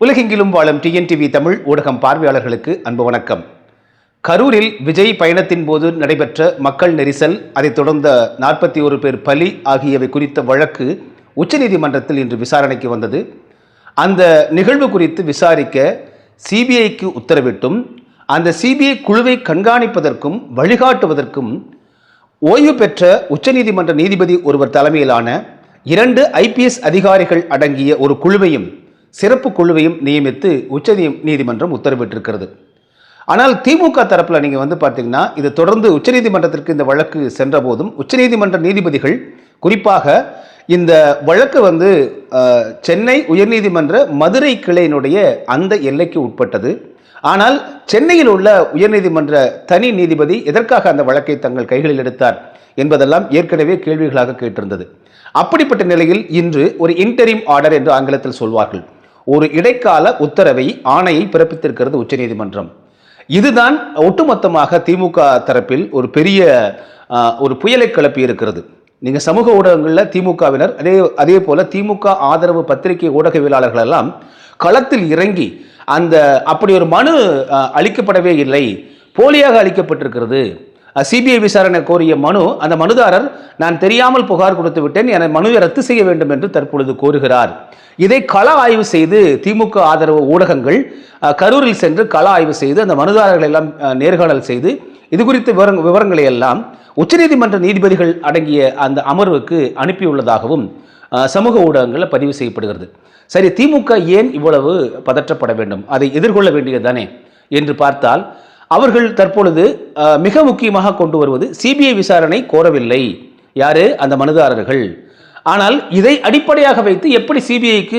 உலகெங்கிலும் வாழும் டிஎன்டிவி தமிழ் ஊடகம் பார்வையாளர்களுக்கு அன்பு வணக்கம். கரூரில் விஜய் பயணத்தின் போது நடைபெற்ற மக்கள் நெரிசல் அதைத் தொடர்ந்த நாற்பத்தி ஒரு பேர் பலி ஆகியவை குறித்த வழக்கு உச்சநீதிமன்றத்தில் இன்று விசாரணைக்கு வந்தது. அந்த நிகழ்வு குறித்து விசாரிக்க சிபிஐக்கு உத்தரவிட்டும் அந்த சிபிஐ குழுவை கண்காணிப்பதற்கும் வழிகாட்டுவதற்கும் ஓய்வு பெற்ற உச்சநீதிமன்ற நீதிபதி ஒருவர் தலைமையிலான இரண்டு ஐபிஎஸ் அதிகாரிகள் அடங்கிய ஒரு குழுவையும் சிறப்பு குழுவையும் நியமித்து உச்ச நீதிமன்றம் உத்தரவிட்டிருக்கிறது. ஆனால் திமுக தரப்பில் நீங்கள் வந்து பார்த்தீங்கன்னா இது தொடர்ந்து உச்சநீதிமன்றத்திற்கு இந்த வழக்கு சென்ற போதும் உச்சநீதிமன்ற நீதிபதிகள் குறிப்பாக இந்த வழக்கு வந்து சென்னை உயர்நீதிமன்ற மதுரை கிளையினுடைய அந்த எல்லைக்கு உட்பட்டது. ஆனால் சென்னையில் உள்ள உயர்நீதிமன்ற தனி நீதிபதி எதற்காக அந்த வழக்கை தங்கள் கைகளில் எடுத்தார் என்பதெல்லாம் ஏற்கனவே கேள்விகளாக கேட்டிருந்தது. அப்படிப்பட்ட நிலையில் இன்று ஒரு இன்டரிம் ஆர்டர் என்று ஆங்கிலத்தில் சொல்வார்கள். ஒரு இடைக்கால உத்தரவை ஆணையை பிறப்பித்திருக்கிறது உச்சநீதிமன்றம் இதுதான் ஒட்டுமொத்தமாக திமுக தரப்பில் ஒரு பெரிய ஒரு புயலை கிளப்பி இருக்கிறது. நீங்கள் சமூக ஊடகங்களில் திமுகவினர் அதே அதே போல் திமுக ஆதரவு பத்திரிகை ஊடகவியலாளர்கள் எல்லாம் களத்தில் இறங்கி அந்த அப்படி ஒரு மனு அளிக்கப்படவே இல்லை. போலியாக அளிக்கப்பட்டிருக்கிறது. சிபிஐ விசாரணை கோரிய மனு அந்த மனுதாரர் நான் தெரியாமல் புகார் கொடுத்து விட்டேன் என மனுவை ரத்து செய்ய வேண்டும் என்று தற்பொழுது கோருகிறார். இதை கள ஆய்வு செய்து திமுக ஆதரவு ஊடகங்கள் கரூரில் சென்று கள ஆய்வு செய்து அந்த மனுதாரர்கள் எல்லாம் நேர்காணல் செய்து இது குறித்த விவரங் விவரங்களை எல்லாம் உச்சநீதிமன்ற நீதிபதிகள் அடங்கிய அந்த அமர்வுக்கு அனுப்பியுள்ளதாகவும் சமூக ஊடகங்களில் பதிவு செய்யப்படுகிறது. சரி திமுக ஏன் இவ்வளவு பதற்றப்பட வேண்டும்? அதை எதிர்கொள்ள வேண்டியதுதானே? என்று பார்த்தால் அவர்கள் தற்பொழுது மிக முக்கியமாக கொண்டு வருவது சிபிஐ விசாரணை கோரவில்லை. யாரு? அந்த மனுதாரர்கள். ஆனால் இதை அடிப்படையாக வைத்து எப்படி சிபிஐக்கு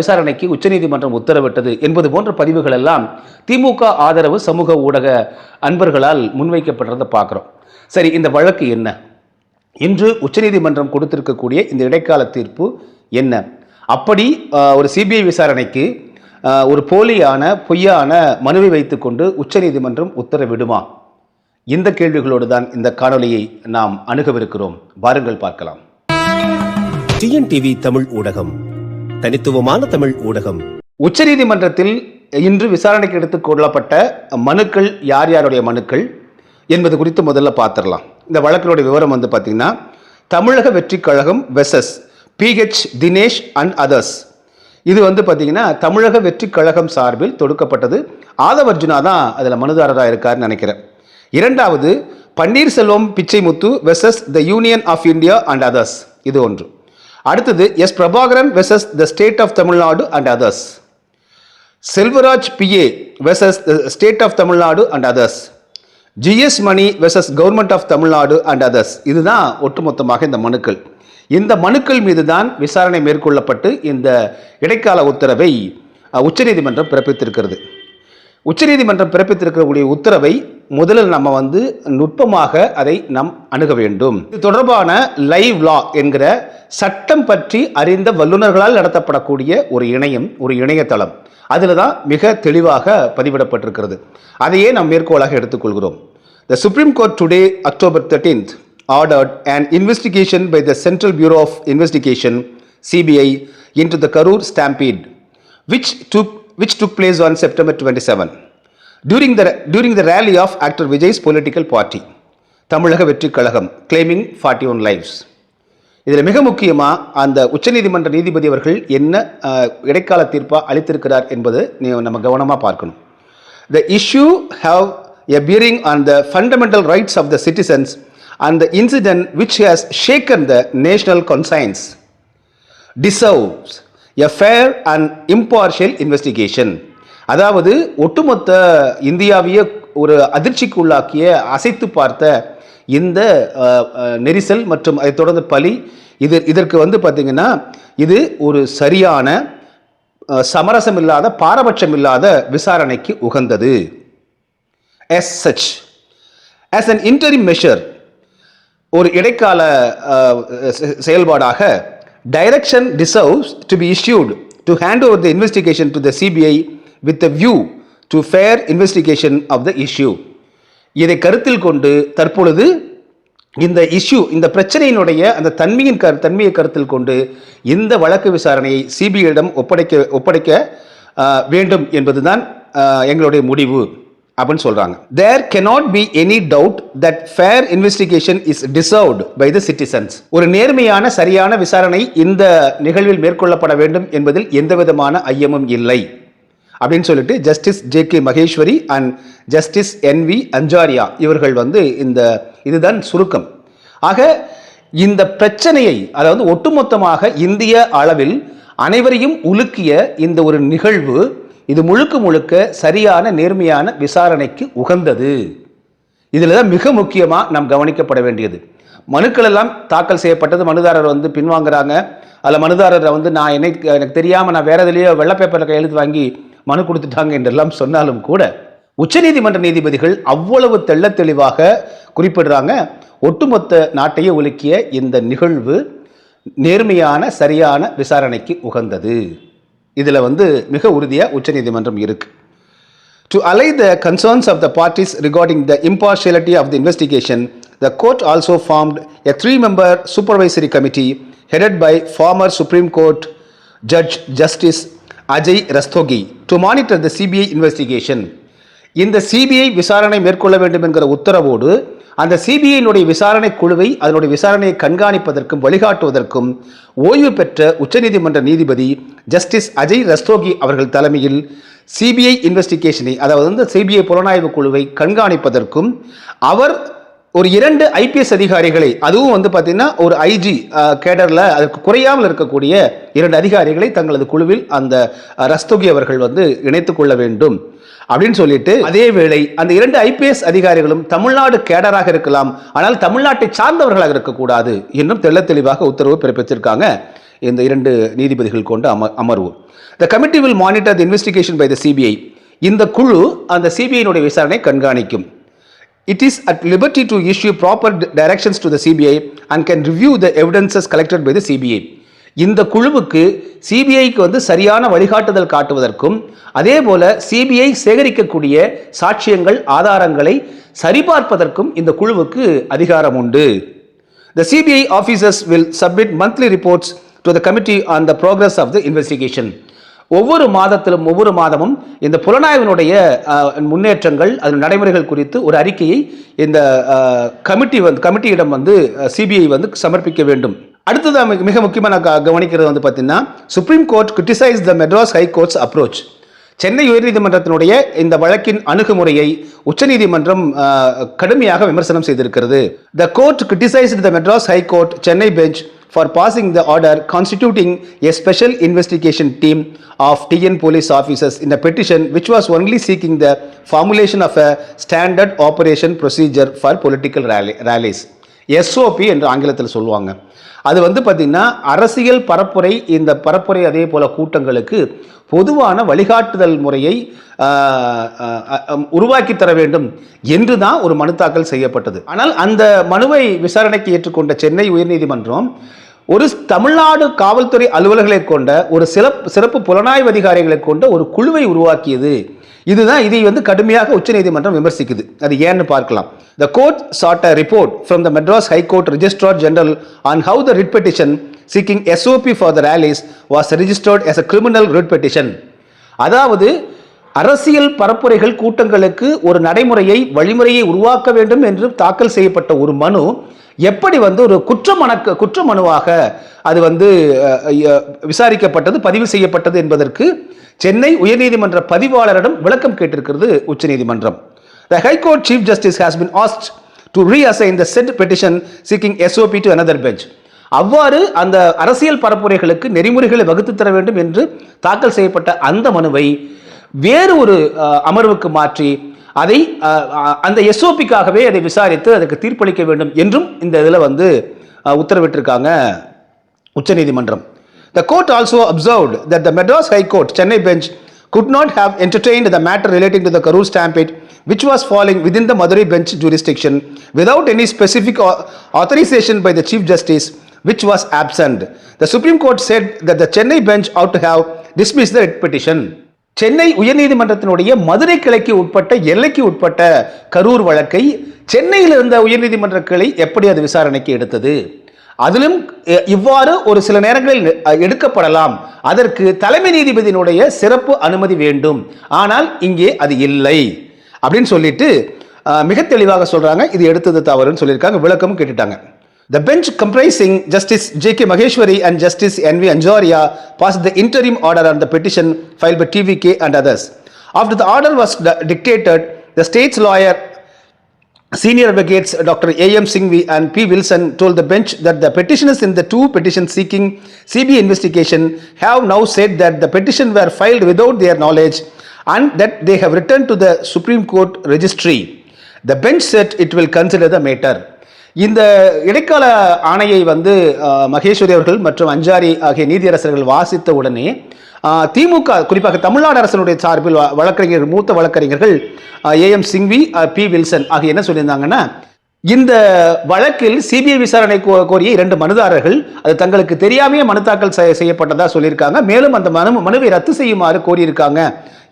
விசாரணைக்கு உச்சநீதிமன்றம் உத்தரவிட்டது என்பது போன்ற பதிவுகள் எல்லாம் திமுக ஆதரவு சமூக ஊடக அன்பர்களால் முன்வைக்கப்படுறதை பார்க்குறோம். சரி இந்த வழக்கு என்ன? இன்று உச்சநீதிமன்றம் கொடுத்திருக்கக்கூடிய இந்த இடைக்கால தீர்ப்பு என்ன? அப்படி ஒரு சிபிஐ விசாரணைக்கு ஒரு போலியான பொய்யான மனுவை வைத்துக்கொண்டு உச்சநீதிமன்றம் உத்தரவிடுமா? இந்த கேள்விகளோடு தான் இந்த காணொளியை நாம் அணுகவிருக்கிறோம். வாருங்கள் பார்க்கலாம். டிஎன்டிவி தமிழ் ஊடகம் தனித்துவமான தமிழ் ஊடகம். உச்சநீதிமன்றத்தில் இன்று விசாரணைக்கு எடுத்துக் கொள்ளப்பட்ட மனுக்கள் யார் யாருடைய மனுக்கள் என்பது குறித்து முதல்ல பார்த்துடலாம். இந்த வழக்கினுடைய விவரம் வந்து பார்த்தீங்கன்னா Tamilaga Vettri Kazhagam versus P H Dinesh and others இது வந்து பார்த்தீங்கன்னா தமிழக வெற்றி கழகம் சார்பில் தொடுக்கப்பட்டது. ஆதவர்ஜுனா தான் அதில் மனுதாரராக இருக்காருன்னு நினைக்கிறேன். இரண்டாவது Panneerselvam Pichaimuthu versus the union of India and others இது ஒன்று. அடுத்தது S Prabhakaran versus the state of Tamil Nadu and others Selvaraj P A versus state of Tamil Nadu and others G S Mani versus government of Tamil Nadu and others இதுதான் ஒட்டுமொத்தமாக இந்த மனுக்கள். இந்த மனுக்கள் மீது தான் விசாரணை மேற்கொள்ளப்பட்டு இந்த இடைக்கால உத்தரவை உச்சநீதிமன்றம் பிறப்பித்திருக்கிறது. உச்சநீதிமன்றம் பிறப்பித்திருக்கக்கூடிய உத்தரவை முதலில் நம்ம வந்து நுட்பமாக அதை நாம் அணுக வேண்டும். இது தொடர்பான லைவ் லா என்கிற சட்டம் பற்றி அறிந்த வல்லுநர்களால் நடத்தப்படக்கூடிய ஒரு இணையம் ஒரு இணையதளம். அதில் தான் மிக தெளிவாக பதிவிடப்பட்டிருக்கிறது. அதையே நாம் மேற்கோளாக எடுத்துக்கொள்கிறோம். The Supreme Court today October thirteenth ordered an investigation by the Central Bureau of Investigation CBI into the Karur stampede which took which took place on September 27 during the during the rally of actor Vijay's political party தமிழக வெற்றிக் கழகம் claiming 41 lives இதில் மிக முக்கியமாக அந்த உச்சநீதிமன்ற நீதிபதி அவர்கள் என்ன அஹ், இடைக்கால தீர்ப்பாக அளித்திருக்கிறார் என்பது நீ நம்ம கவனமாக பார்க்கணும் The issue have a bearing on the fundamental rights of the citizens and the incident which has shaken the national conscience deserves a fair and impartial investigation. அதாவது ஒட்டுமொத்த இந்தியாவையே ஒரு அதிர்ச்சிக்கு உள்ளாக்கிய அசைத்து பார்த்த இந்த நெரிசல் மற்றும் அதைத் தொடர்ந்து பலி இது இதற்கு வந்து பார்த்திங்கன்னா இது ஒரு சரியான சமரசம் இல்லாத பாரபட்சம் இல்லாத விசாரணைக்கு உகந்தது. As such as an interim measure ஒரு இடைக்கால செ- செயல்பாடாக direction deserves to be issued to hand over the investigation to the CBI with a view to fair investigation of the issue இதை கருத்தில் கொண்டு தற்பொழுது இந்த இஷ்யூ இந்த பிரச்சனையினுடைய அந்த தன்மையின் கரு தன்மையை கருத்தில் கொண்டு இந்த வழக்கு விசாரணையை சிபிஐயிடம் ஒப்படைக்க ஒப்படைக்க வேண்டும் என்பதுதான் எங்களுடைய முடிவு. அப்படின்னு சொல்றாங்க. There cannot be any doubt that fair investigation is deserved by the citizens ஒரு நேர்மையான சரியான விசாரணை இந்த நிகழ்வில் மேற்கொள்ளப்பட வேண்டும் என்பதில் எந்தவிதமான ஐயமும் இல்லை. அப்படின்னு சொல்லிட்டு justice J K Maheshwari and justice N V Anjaria இவர்கள் வந்து இந்த இதுதான் சுருக்கம். ஆக இந்த பிரச்சனையை அதாவது ஒட்டுமொத்தமாக இந்திய அளவில் அனைவரையும் உலுக்கிய இந்த ஒரு நிகழ்வு இது முழுக்க முழுக்க சரியான நேர்மையான விசாரணைக்கு உகந்தது. இதில் தான் மிக முக்கியமாக நாம் கவனிக்கப்பட வேண்டியது. மனுக்கள் எல்லாம் தாக்கல் செய்யப்பட்டது மனுதாரர் வந்து பின்வாங்குறாங்க. அதில் மனுதாரரை வந்து நான் என்னை எனக்கு தெரியாமல் நான் வேற எதுலேயோ வெள்ளை பேப்பரில் கையெழுத்து வாங்கி மனு கொடுத்துட்டாங்க என்றெல்லாம் சொன்னாலும் கூட உச்சநீதிமன்ற நீதிபதிகள் அவ்வளவு தெள்ள தெளிவாக குறிப்பிடுறாங்க. ஒட்டுமொத்த நாட்டையே உலுக்கிய இந்த நிகழ்வு நேர்மையான சரியான விசாரணைக்கு உகந்தது. இதில் வந்து மிக உறுதியாக உச்சநீதிமன்றம் இருக்குது to allay the concerns of the parties regarding the impartiality of the investigation the court also formed a three member supervisory committee headed by former Supreme Court judge justice Ajay Rastogi to monitor the CBI investigation இந்த CBI விசாரணை மேற்கொள்ள வேண்டும் என்கிற உத்தரவோடு அந்த சிபிஐனுடைய விசாரணை குழுவை அதனுடைய விசாரணையை கண்காணிப்பதற்கும் வழிகாட்டுவதற்கும் ஓய்வு பெற்ற உச்சநீதிமன்ற நீதிபதி ஜஸ்டிஸ் அஜய் ரஸ்தோகி அவர்கள் தலைமையில் சிபிஐ இன்வெஸ்டிகேஷனை அதாவது வந்து சிபிஐ புலனாய்வு குழுவை கண்காணிப்பதற்கும் அவர் ஒரு இரண்டு ஐபிஎஸ் அதிகாரிகளை அதுவும் வந்து பார்த்தீங்கன்னா ஒரு ஐஜி கேடரில் அதற்கு குறையாமல் இருக்கக்கூடிய இரண்டு அதிகாரிகளை தங்களது குழுவில் அந்த ரஸ்தோகி அவர்கள் வந்து இணைத்து கொள்ள வேண்டும். அப்படின்னு சொல்லிட்டு அதே வேளை அந்த இரண்டு ஐபிஎஸ் அதிகாரிகளும் தமிழ்நாடு கேடராக இருக்கலாம். ஆனால் தமிழ்நாட்டை சார்ந்தவர்களாக இருக்கக்கூடாது என்றும் தெள்ள தெளிவாக உத்தரவு பிறப்பித்திருக்காங்க இந்த இரண்டு நீதிபதிகள் கொண்ட அமர் அமர்வு. The committee will monitor the investigation by the CBI இந்த குழு அந்த சிபிஐனுடைய விசாரணை கண்காணிக்கும். It is at liberty to issue proper directions to the CBI and can review the evidences collected by the CBI இந்த குழுவுக்கு சிபிஐக்கு வந்து சரியான வழிகாட்டுதல் காட்டுவதற்கும் அதே போல சிபிஐ சேகரிக்கக்கூடிய சாட்சியங்கள் ஆதாரங்களை சரிபார்ப்பதற்கும் இந்த குழுவுக்கு அதிகாரம் உண்டு. The CBI officers will submit monthly reports to the committee on the progress of the investigation ஒவ்வொரு மாதத்திலும் ஒவ்வொரு மாதமும் இந்த புலனாய்வினுடைய முன்னேற்றங்கள் அதன் நடைமுறைகள் குறித்து ஒரு அறிக்கையை இந்த கமிட்டி வந்து கமிட்டியிடம் வந்து சிபிஐ வந்து சமர்ப்பிக்க வேண்டும். அடுத்தது மிக- மிக முக்கியமாக நான் கவனிக்கிறது வந்து பார்த்தீங்கன்னா Supreme Court criticise the Madras High Court's approach Chennai உயர்நீதிமன்றத்தினுடைய இந்த வழக்கின் அணுகுமுறையை உச்சநீதிமன்றம் கடுமையாக விமர்சனம் செய்திருக்கிறது. The court criticised the Madras High Court Chennai bench for passing the order constituting a special investigation team of TN police officers இந்த petition which was only seeking the formulation of a standard operation procedure for political rally rallies SOP என்று ஆங்கிலத்தில் சொல்லுவாங்க. அது வந்து பார்த்திங்கன்னா அரசியல் பரப்புரை இந்த பரப்புரை அதே போல் கூட்டங்களுக்கு பொதுவான வழிகாட்டுதல் முறையை உருவாக்கி தர வேண்டும் என்று தான் ஒரு மனு தாக்கல் செய்யப்பட்டது. ஆனால் அந்த மனுவை விசாரணைக்கு ஏற்றுக்கொண்ட சென்னை உயர்நீதிமன்றம் ஒரு தமிழ்நாடு காவல்துறை அலுவலர்களை கொண்ட ஒரு சிறப்பு சிறப்பு புலனாய்வு அதிகாரிகளை கொண்ட ஒரு குழுவை உருவாக்கியது. இதுதான் இதை வந்து கடுமையாக உச்சநீதிமன்றம் விமர்சிக்குது. அது ஏன்னு பார்க்கலாம். The court sought a report from the Madras High Court registrar general on how the writ petition seeking SOP for the rallies was registered as a criminal writ petition அதாவது அரசியல் பரப்புரைகள் கூட்டங்களுக்கு ஒரு நடைமுறையை வழிமுறையை உருவாக்க வேண்டும் என்று தாக்கல் செய்யப்பட்ட ஒரு மனு எப்படி வந்து ஒரு குற்ற குற்றமனுவாக குற்ற மனுவாக அது வந்து விசாரிக்கப்பட்டது பதிவு செய்யப்பட்டது என்பதற்கு சென்னை உயர்நீதிமன்ற பதிவாளரிடம் விளக்கம் கேட்டிருக்கிறது உச்சநீதிமன்றம். The high court chief justice has been asked to reassign the said petition seeking SOP to another bench அவ்வாறு அந்த அரசியல் பரப்புரைகளுக்கு நெறிமுறைகளை வகுத்து தர வேண்டும் என்று தாக்கல் செய்யப்பட்ட அந்த மனுவை வேறு ஒரு அமர்வுக்கு மாற்றி அதை அந்த எஸ்ஓபிக்காகவே அதை விசாரித்து அதுக்கு தீர்ப்பளிக்க வேண்டும் என்றும் இந்த இதில் வந்து உத்தரவிட்டிருக்காங்க உச்சநீதிமன்றம். The court also observed that the Madras High Court, Chennai bench, could not have entertained the matter relating to the Karur stampede, which was falling within the Madurai bench jurisdiction, without any specific authorization by the Chief Justice, which was absent. The Supreme Court said that the Chennai bench ought to have dismissed the petition. Chennai உயர்நீதிமன்றத்தினுடைய Madurai கிளைக்கு உட்பட்ட எல்லைக்கு உட்பட்ட கரூர் வழக்கை சென்னையில் இருந்த உயர்நீதிமன்ற கிளை எப்படி அது விசாரணைக்கு எடுத்தது அதிலும் அஹ், இவ்வாறு ஒரு சில நேரங்களில் அஹ், எடுக்கப்படலாம் அதற்கு தலைமை நீதிபதியினுடைய சிறப்பு அனுமதி வேண்டும் ஆனால் இங்கே அது இல்லை அப்படின்னு சொல்லிட்டு அஹ், மிக தெளிவாக சொல்றாங்க இது எடுத்தது தவறுன்னு சொல்லியிருக்காங்க விளக்கமும் கேட்டுட்டாங்க The bench comprising Justice J.K. Maheshwari and Justice N.V. Anjaria passed the interim order on the petition filed by TVK and others. After the order was di- dictated, the state's lawyer Senior advocates Dr. A.M. Singhvi and P. Wilson told the bench that the petitioners in the two petitions seeking CBI investigation have now said that the petition were filed without their knowledge and that they have returned to the Supreme Court registry. The bench said it will consider the matter. இந்த இடைக்கால ஆணையை வந்து அஹ், மகேஸ்வரி அவர்கள் மற்றும் அஞ்சாரி ஆகிய நீதியரசர்கள் வாசித்த உடனே அஹ், திமுக குறிப்பாக தமிழ்நாடு அரசனுடைய சார்பில் வழக்கறிஞர் மூத்த வழக்கறிஞர்கள் ஏஎம் சிங்வி பி வில்சன் ஆகிய என்ன சொல்லியிருந்தாங்கன்னா இந்த வழக்கில் சிபிஐ விசாரணை கோ- கோரிய இரண்டு மனுதாரர்கள் அது தங்களுக்கு தெரியாமையே மனு தாக்கல் செய்ய- செய்யப்பட்டதா சொல்லியிருக்காங்க. மேலும் அந்த மனு மனுவை ரத்து செய்யுமாறு கோரியிருக்காங்க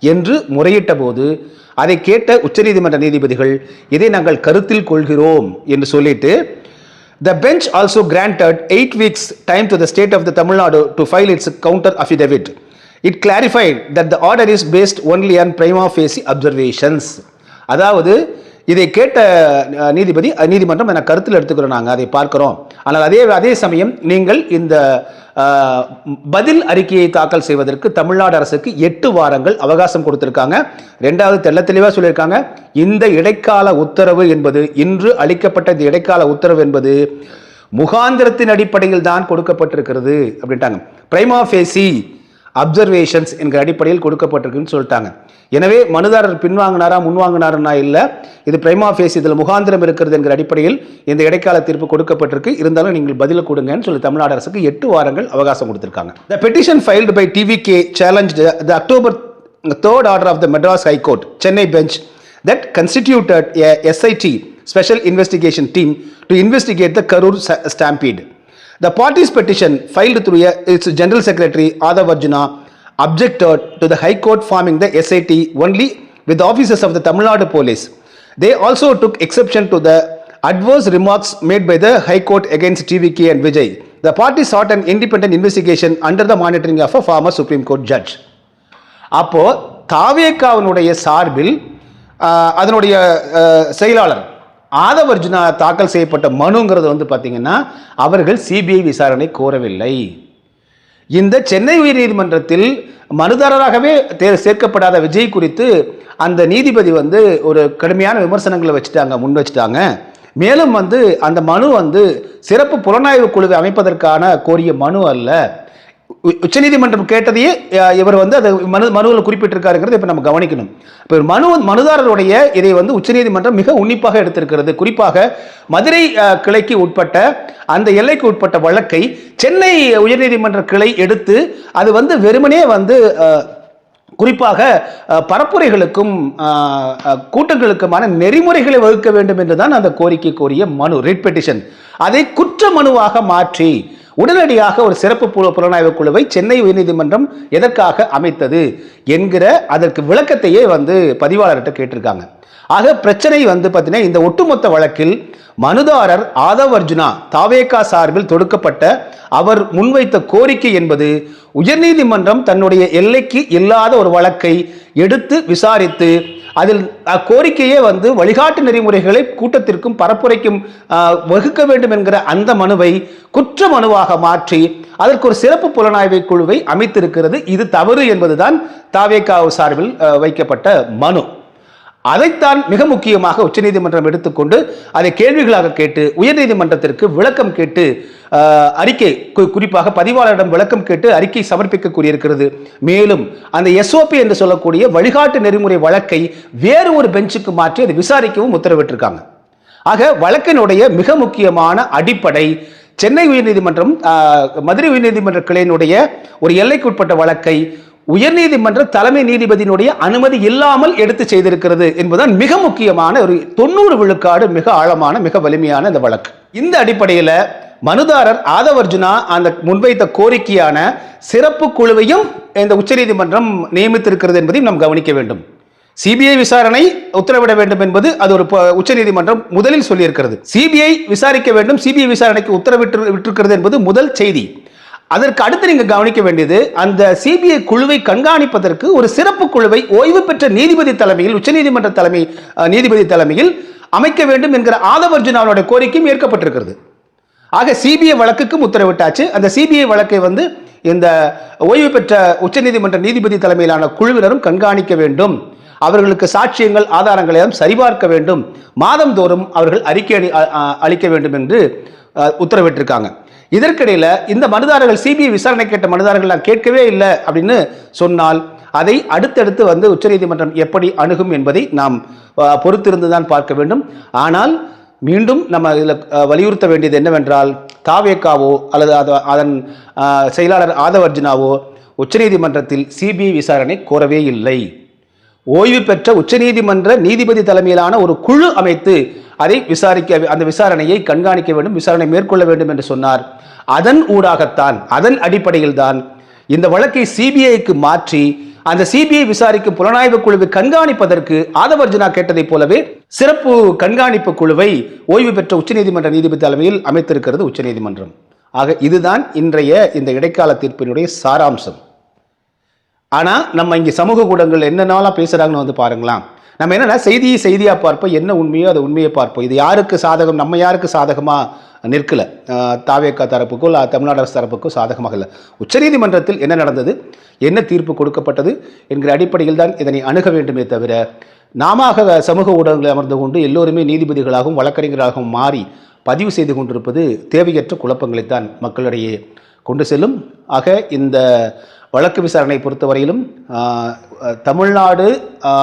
என்று முறையிட்ட போது அதை கேட்ட உச்சநீதிமன்ற நீதிபதிகள் இதை நாங்கள் கருத்தில் கொள்கிறோம் என்று சொல்லிட்டு the bench also granted eight weeks time to the state of the Tamil Nadu to file its counter affidavit it clarified that the order is based only on prima facie observations அதாவது இதை கேட்ட நீதிபதி நீதிமன்றம் என கருத்தில் எடுத்துக்கிறோம் நாங்கள் அதை பார்க்கிறோம். ஆனால் அதே அதே சமயம் நீங்கள் இந்த பதில் அறிக்கையை தாக்கல் செய்வதற்கு தமிழ்நாடு அரசுக்கு எட்டு வாரங்கள் அவகாசம் கொடுத்துருக்காங்க. ரெண்டாவது தெள்ள தெளிவாக சொல்லியிருக்காங்க. இந்த இடைக்கால உத்தரவு என்பது இன்று அளிக்கப்பட்ட இந்த இடைக்கால உத்தரவு என்பது முகாந்திரத்தின் அடிப்படையில் தான் கொடுக்கப்பட்டிருக்கிறது அப்படின்ட்டாங்க. பிரைமா ஃபேசி அப்சர்வேஷன்ஸ் என்கிற அடிப்படையில் கொடுக்கப்பட்டிருக்குன்னு சொல்லிட்டாங்க. எனவே மனுதாரர் பின்வாங்கினாரா முன்வாங்கினாருன்னா இல்லை இது பிரைமா ஃபேஸ் இதில் முகாந்திரம் இருக்கிறது என்கிற அடிப்படையில் இந்த இடைக்கால தீர்ப்பு கொடுக்கப்பட்டிருக்கு. இருந்தாலும் நீங்கள் பதில கொடுங்கன்னு சொல்லி தமிழ்நாடு அரசுக்கு எட்டு வாரங்கள் அவகாசம் கொடுத்திருக்காங்க. The petition filed by TVK challenge the October third order of the Madras high court Chennai bench that constituted SIT special investigation team to investigate the Karur stampede. The party's petition filed through a- its General Secretary Adav Arjuna objected to the High Court forming the SIT only with the officers of the Tamil Nadu police. They also took exception to the adverse remarks made by the High Court against TVK and Vijay. The party sought an independent investigation under the monitoring of a former Supreme Court judge. அப்போ தாவேக்காவினுடைய சார்பில் ஆஹ், அதனுடைய ஆஹ், செயலாளர் ஆதவர்ஜுனா தாக்கல் செய்யப்பட்ட மனுங்கிறது வந்து பார்த்தீங்கன்னா அவர்கள் CBI விசாரணை கோரவில்லை. இந்த சென்னை உயர்நீதிமன்றத்தில் மனுதாரராகவே தே- சேர்க்கப்படாத விஜய் குறித்து அந்த நீதிபதி வந்து ஒரு கடுமையான விமர்சனங்களை வச்சுட்டாங்க முன் வச்சுட்டாங்க. மேலும் வந்து அந்த மனு வந்து சிறப்பு புலனாய்வு குழுவை அமைப்பதற்கான கோரிய மனு அல்ல. உச்சநீதிமன்றம் கேட்டதையே இவர் வந்து அது மனு மனுவில் குறிப்பிட்டிருக்காருங்கிறது இப்போ நம்ம கவனிக்கணும். இப்போ மனு மனுதாரருடைய இதை வந்து உச்சநீதிமன்றம் மிக உன்னிப்பாக எடுத்திருக்கிறது. குறிப்பாக மதுரை கிளைக்கு உட்பட்ட அந்த எல்லைக்கு உட்பட்ட வழக்கை சென்னை உயர்நீதிமன்ற கிளை எடுத்து அது வந்து வெறுமனே வந்து குறிப்பாக பரப்புரைகளுக்கும் கூட்டங்களுக்குமான நெறிமுறைகளை வகுக்க வேண்டும் என்றுதான் அந்த கோரிக்கை கோரிய மனு ரிட் பெட்டிஷன். அதை குற்ற மனுவாக மாற்றி உடனடியாக ஒரு சிறப்பு புலனாய்வு குழுவை சென்னை உயர்நீதிமன்றம் எதற்காக அமைத்தது என்கிற அதற்கு விளக்கத்தையே வந்து பதிவாளர்கிட்ட கேட்டிருக்காங்க. ஆக பிரச்சனை வந்து பார்த்தீங்கன்னா இந்த ஒட்டுமொத்த வழக்கில் மனுதாரர் ஆதவ் அர்ஜுனா தாவேகா சார்பில் தொடுக்கப்பட்ட அவர் முன்வைத்த கோரிக்கை என்பது உயர்நீதிமன்றம் தன்னுடைய எல்லைக்கு இல்லாத ஒரு வழக்கை எடுத்து விசாரித்து அதில் அக்கோரிக்கையே வந்து வழிகாட்டு நெறிமுறைகளை கூட்டத்திற்கும் பரப்புரைக்கும் வகுக்க வேண்டும் என்கிற அந்த மனுவை குற்ற மனுவாக மாற்றி அதற்கு ஒரு சிறப்பு புலனாய்வு குழுவை அமைத்திருக்கிறது. இது தவறு என்பதுதான் தாவேகாவு சார்பில் வைக்கப்பட்ட மனு. அதைத்தான் மிக முக்கியமாக உச்சநீதிமன்றம் எடுத்துக்கொண்டு அதை கேள்விகளாக கேட்டு உயர்நீதிமன்றத்திற்கு விளக்கம் கேட்டு அறிக்கை குறிப்பாக பதிவாளரிடம் விளக்கம் கேட்டு அறிக்கை சமர்ப்பிக்க கூறியிருக்கிறது மேலும் அந்த எஸ்ஓபி என்று சொல்லக்கூடிய வழிகாட்டு நெறிமுறை வழக்கை வேறு ஒரு பெஞ்சுக்கு மாற்றி அதை விசாரிக்கவும் உத்தரவிட்டிருக்காங்க. ஆக வழக்கினுடைய மிக முக்கியமான அடிப்படை சென்னை உயர்நீதிமன்றம் மதுரை உயர்நீதிமன்ற கிளையினுடைய ஒரு எல்லைக்குட்பட்ட வழக்கை உயர்நீதிமன்ற தலைமை நீதிபதியினுடைய அனுமதி இல்லாமல் எடுத்து செய்திருக்கிறது என்பதுதான் மிக முக்கியமான ஒரு தொண்ணூறு விழுக்காடு மிக ஆழமான மிக வலிமையான இந்த வழக்கு. இந்த அடிப்படையில் மனுதாரர் ஆதவர்ஜுனா அந்த முன்வைத்த கோரிக்கையான சிறப்பு குழுவையும் இந்த உச்சநீதிமன்றம் நியமித்திருக்கிறது என்பதையும் நாம் கவனிக்க வேண்டும். சிபிஐ விசாரணை உத்தரவிட வேண்டும் என்பது அது ஒரு உச்சநீதிமன்றம் முதலில் சொல்லியிருக்கிறது. சிபிஐ விசாரிக்க வேண்டும். சிபிஐ விசாரணைக்கு உத்தரவிட்டு விட்டிருக்கிறது என்பது முதல் செய்தி. அதற்கு அடுத்து நீங்கள் கவனிக்க வேண்டியது அந்த சிபிஐ குழுவை கண்காணிப்பதற்கு ஒரு சிறப்பு குழுவை ஓய்வு பெற்ற நீதிபதி தலைமையில் உச்சநீதிமன்ற தலைமை நீதிபதி தலைமையில் அமைக்க வேண்டும் என்கிற ஆதவர்ஜுனாவுடைய கோரிக்கையும் ஏற்கப்பட்டிருக்கிறது. ஆக சிபிஐ வழக்குக்கும் உத்தரவிட்டாச்சு. அந்த சிபிஐ வழக்கை வந்து இந்த ஓய்வு பெற்ற உச்சநீதிமன்ற நீதிபதி தலைமையிலான குழுவினரும் கண்காணிக்க வேண்டும். அவர்களுக்கு சாட்சியங்கள் ஆதாரங்களை எல்லாம் சரிபார்க்க வேண்டும். மாதந்தோறும் அவர்கள் அறிக்கை அளிக்க வேண்டும் என்று உத்தரவிட்டிருக்காங்க. இதற்கிடையில் இந்த மனுதாரர்கள் சிபிஐ விசாரணை கேட்ட மனுதாரர்கள் நான் கேட்கவே இல்லை அப்படின்னு சொன்னால் அதை அடுத்தடுத்து வந்து உச்சநீதிமன்றம் எப்படி அணுகும் என்பதை நாம் பொறுத்திருந்து தான் பார்க்க வேண்டும். ஆனால் மீண்டும் நம்ம இதில் வலியுறுத்த வேண்டியது என்னவென்றால் தாவேக்காவோ அல்லது அதன் செயலாளர் ஆதவர்ஜுனாவோ உச்சநீதிமன்றத்தில் சிபிஐ விசாரணை கோரவே இல்லை. ஓய்வு பெற்ற உச்சநீதிமன்ற நீதிபதி தலைமையிலான ஒரு குழு அமைத்து அதை விசாரிக்க அந்த விசாரணையை கண்காணிக்க வேண்டும் விசாரணை மேற்கொள்ள வேண்டும் என்று சொன்னார். அதன் ஊடாகத்தான் அதன் அடிப்படையில் தான் இந்த வழக்கை சிபிஐக்கு மாற்றி அந்த சிபிஐ விசாரிக்கும் புலனாய்வு குழுவை கண்காணிப்பதற்கு ஆதவர்ஜுனா கேட்டதைப் போலவே சிறப்பு கண்காணிப்பு குழுவை ஓய்வு பெற்ற உச்சநீதிமன்ற நீதிபதி தலைமையில் அமைத்திருக்கிறது உச்சநீதிமன்றம். ஆக இதுதான் இன்றைய இந்த இடைக்கால தீர்ப்பினுடைய சாராம்சம். ஆனால் நம்ம இங்கே சமூக கூடங்கள் என்னென்னலாம் பேசுகிறாங்கன்னு வந்து பாருங்களேன். நம்ம என்னென்னா செய்தியை செய்தியாக பார்ப்போம் என்ன உண்மையோ அதை உண்மையை பார்ப்போம். இது யாருக்கு சாதகம் நம்ம யாருக்கு சாதகமாக நிற்கலை? தாவேக்கா தரப்புக்கோ இல்லை தமிழ்நாடு அரசு தரப்புக்கோ சாதகமாக இல்லை. உச்சநீதிமன்றத்தில் என்ன நடந்தது? என்ன தீர்ப்பு கொடுக்கப்பட்டது என்கிற அடிப்படையில் தான் இதனை அணுக வேண்டுமே தவிர நாம சமூக ஊடகங்களை அமர்ந்து கொண்டு எல்லோருமே நீதிபதிகளாகவும் வழக்கறிஞர்களாகவும் மாறி பதிவு செய்து கொண்டிருப்பது தேவையற்ற குழப்பங்களைத்தான் மக்களிடையே கொண்டு செல்லும். ஆக இந்த வழக்கு விசாரணை பொறுத்தவரையிலும் தமிழ்நாடு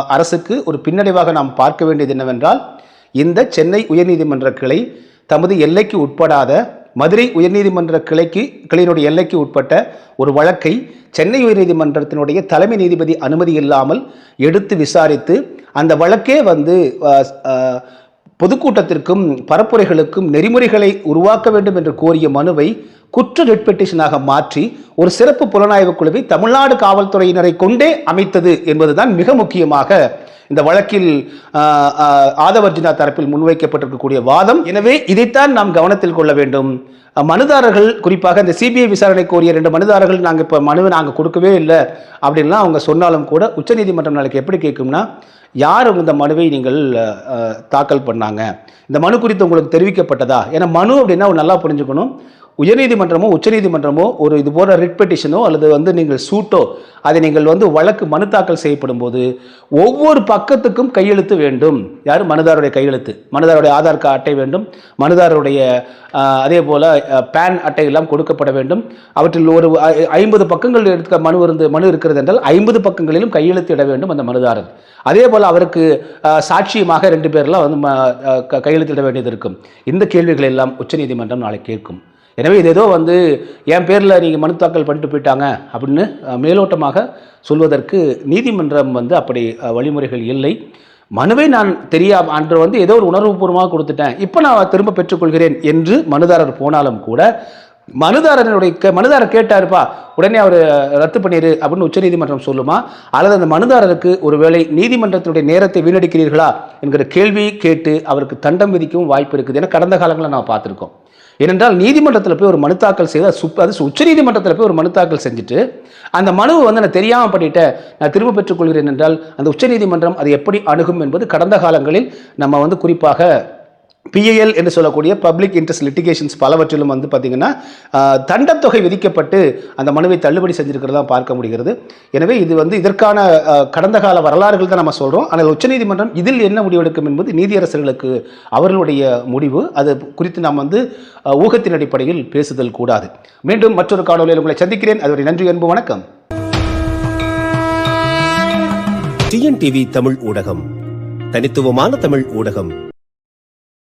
அரசுக்கு ஒரு பின்னடைவாக நாம் பார்க்க வேண்டியது என்னவென்றால் இந்த சென்னை உயர்நீதிமன்ற கிளை தமது எல்லைக்கு உட்படாத மதுரை உயர்நீதிமன்ற கிளைக்கு கிளையினுடைய எல்லைக்கு உட்பட்ட ஒரு வழக்கை சென்னை உயர்நீதிமன்றத்தினுடைய தலைமை நீதிபதி அனுமதி இல்லாமல் எடுத்து விசாரித்து அந்த வழக்கே வந்து பொதுக்கூட்டத்திற்கும் பரப்புரைகளுக்கும் நெறிமுறைகளை உருவாக்க வேண்டும் என்று கோரிய மனுவை குற்ற நெட்பெட்டிஷனாக மாற்றி ஒரு சிறப்பு புலனாய்வு குழுவை தமிழ்நாடு காவல்துறையினரை கொண்டே அமைத்தது என்பதுதான் மிக முக்கியமாக இந்த வழக்கில் ஆதவர்ஜினா தரப்பில் முன்வைக்கப்பட்டிருக்கக்கூடிய வாதம். எனவே இதைத்தான் நாம் கவனத்தில் கொள்ள வேண்டும். மனுதாரர்கள் குறிப்பாக இந்த சிபிஐ விசாரணை கோரிய ரெண்டு மனுதாரர்கள் நாங்கள் இப்போ மனுவை நாங்கள் கொடுக்கவே இல்லை அப்படின்லாம் அவங்க சொன்னாலும் கூட உச்சநீதிமன்றம் நாளைக்கு எப்படி கேட்கும்னா யார் இந்த மனுவை நீங்கள் தாக்கல் பண்ணாங்க. இந்த மனு குறித்து உங்களுக்கு தெரிவிக்கப்பட்டதா? ஏன்னா மனு அப்படின்னா நல்லா புரிஞ்சுக்கணும். உயர்நீதிமன்றமோ உச்சநீதிமன்றமோ ஒரு இது போன்ற ரிட் பெட்டிஷனோ அல்லது வந்து நீங்கள் சூட்டோ அதை நீங்கள் வந்து வழக்கு மனு தாக்கல் செய்யப்படும் போது ஒவ்வொரு பக்கத்துக்கும் கையெழுத்து வேண்டும். யார்? மனுதாருடைய கையெழுத்து. மனுதாருடைய ஆதார் கார்டு அட்டை வேண்டும். மனுதாரருடைய அதே போல் பேன் அட்டை எல்லாம் கொடுக்கப்பட வேண்டும். அவற்றில் ஒரு ஐ- ஐம்பது பக்கங்கள் எடுக்க மனு இருந்து மனு இருக்கிறது என்றால் ஐம்பது பக்கங்களிலும் கையெழுத்து இட வேண்டும் அந்த மனுதாரர். அதே போல் அவருக்கு சாட்சியமாக ரெண்டு பேர்லாம் வந்து ம- க- கையெழுத்திட வேண்டியது இருக்கும். இந்த கேள்விகள் எல்லாம் உச்சநீதிமன்றம் நாளை கேட்கும். எனவே இது ஏதோ வந்து என் பேரில் நீங்கள் மனு தாக்கல் பண்ணிட்டு போயிட்டாங்க அப்படின்னு மேலோட்டமாக சொல்வதற்கு நீதிமன்றம் வந்து அப்படி வழிமுறைகள் இல்லை. மனுவை நான் தெரியாம அன்று வந்து ஏதோ ஒரு உணர்வுபூர்வமாக கொடுத்துட்டேன். இப்போ நான் திரும்ப பெற்றுக்கொள்கிறேன் என்று மனுதாரர் போனாலும் கூட மனுதாரனுடைய மனுதாரர் கேட்டாருப்பா உடனே அவர் ரத்து பண்ணிடு அப்படின்னு உச்சநீதிமன்றம் சொல்லுமா? அல்லது அந்த மனுதாரருக்கு ஒருவேளை நீதிமன்றத்தினுடைய நேரத்தை வீணடிக்கிறீர்களா? என்கிற கேள்வி கேட்டு அவருக்கு தண்டம் விதிக்கவும் வாய்ப்பு இருக்குது ஏன்னா கடந்த காலங்களில் நான் பார்த்துருக்கோம். ஏனென்றால் நீதிமன்றத்தில் போய் ஒரு மனு தாக்கல் செய்து அது சுப் அது உச்சநீதிமன்றத்தில் போய் ஒரு மனு தாக்கல் செஞ்சுட்டு அந்த மனுவை வந்து நான் தெரியாமல் பண்ணிட்டேன். நான் திரும்ப பெற்றுக்கொள்கிறேன் என்றால் அந்த உச்சநீதிமன்றம் அதை எப்படி அணுகும் என்பது கடந்த காலங்களில் நம்ம வந்து குறிப்பாக பிஏஎல் என்று சொல்லக்கூடிய பப்ளிக் இன்ட்ரெஸ்ட் லிட்டிகேஷன்ஸ் பலவற்றிலும் வந்து பார்த்திங்கன்னா தண்டத்தொகை விதிக்கப்பட்டு அந்த மனுவை தள்ளுபடி செஞ்சுருக்கிறதா பார்க்க முடிகிறது. எனவே இது வந்து இதற்கான கடந்த கால வரலாறுகள் தான் நம்ம சொல்கிறோம் ஆனால் உச்சநீதிமன்றம் இதில் என்ன முடிவெடுக்கும் என்பது நீதியரசர்களுக்கு அவர்களுடைய முடிவு. அது குறித்து நாம் வந்து ஊகத்தின் அடிப்படையில் பேசுதல் கூடாது. மீண்டும் மற்றொரு காணொலியில் உங்களை சந்திக்கிறேன். அதுவரை நன்றி அன்பு வணக்கம். டிஎன்டிவி தமிழ் ஊடகம். தனித்துவமான தமிழ் ஊடகம்.